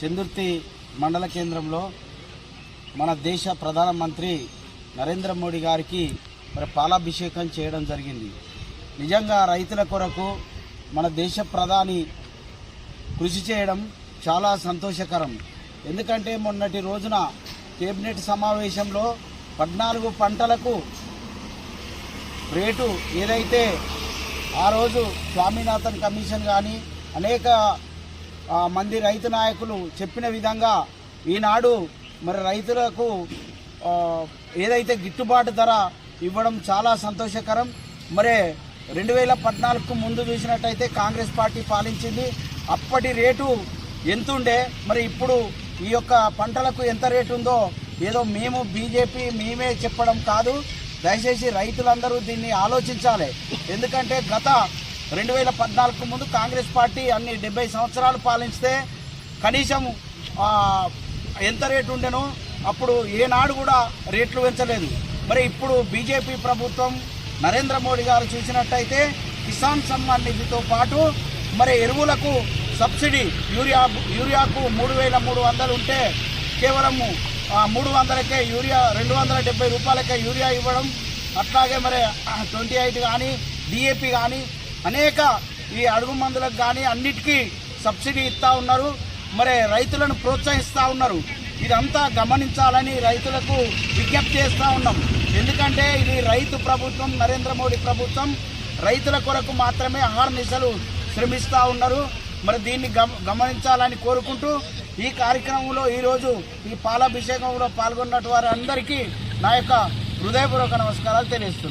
చందుర్తి మండల కేంద్రంలో మన దేశ ప్రధానమంత్రి నరేంద్ర మోడీ గారికి మరి పాలాభిషేకం చేయడం జరిగింది. నిజంగా రైతుల కొరకు మన దేశ ప్రధాని కృషి చేయడం చాలా సంతోషకరం. ఎందుకంటే మొన్నటి రోజున కేబినెట్ సమావేశంలో పద్నాలుగు పంటలకు రేటు ఏదైతే ఆ రోజు స్వామినాథన్ కమిషన్ కానీ అనేక మంది రైతు నాయకులు చెప్పిన విధంగా ఈనాడు మరి రైతులకు ఏదైతే గిట్టుబాటు ధర ఇవ్వడం చాలా సంతోషకరం. మరి రెండు వేల పద్నాలుగుకు ముందు చూసినట్టయితే కాంగ్రెస్ పార్టీ పాలించింది. అప్పటి రేటు ఎంతుండే? మరి ఇప్పుడు ఈ యొక్క పంటలకు ఎంత రేటు ఉందో ఏదో మేము బీజేపీ మేమే చెప్పడం కాదు. దయచేసి రైతులందరూ దీన్ని ఆలోచించాలి. ఎందుకంటే గత రెండు వేల పద్నాలుగు ముందు కాంగ్రెస్ పార్టీ అన్ని డెబ్బై సంవత్సరాలు పాలిస్తే కనీసం ఎంత రేటు ఉండెనో అప్పుడు ఏనాడు కూడా రేట్లు పెంచలేదు. మరి ఇప్పుడు బీజేపీ ప్రభుత్వం నరేంద్ర మోడీ గారు చూసినట్టయితే కిసాన్ సమ్మాన్ నిధితో పాటు మరి ఎరువులకు సబ్సిడీ యూరియా యూరియాకు మూడు వేల మూడు వందలు ఉంటే కేవలము మూడు వందలకే యూరియా రెండు వందల డెబ్బై రూపాయలకే యూరియా ఇవ్వడం అట్లాగే మరి ట్వంటీ ఎయిట్ కానీ డిఏపి కానీ అనేక ఈ అడుగు మందులకు కానీ అన్నిటికీ సబ్సిడీ ఇస్తూ ఉన్నారు. మరి రైతులను ప్రోత్సహిస్తూ ఉన్నారు. ఇదంతా గమనించాలని రైతులకు విజ్ఞప్తి చేస్తూ ఉన్నాం. ఎందుకంటే ఇది రైతు ప్రభుత్వం నరేంద్ర మోడీ ప్రభుత్వం రైతుల కొరకు మాత్రమే నిశలు శ్రమిస్తూ ఉన్నారు. మరి దీన్ని గమ గమనించాలని కోరుకుంటూ ఈ కార్యక్రమంలో ఈరోజు ఈ పాలాభిషేకంలో పాల్గొన్నట్టు వారందరికీ నా యొక్క హృదయపూర్వక నమస్కారాలు తెలియజేస్తున్నాను.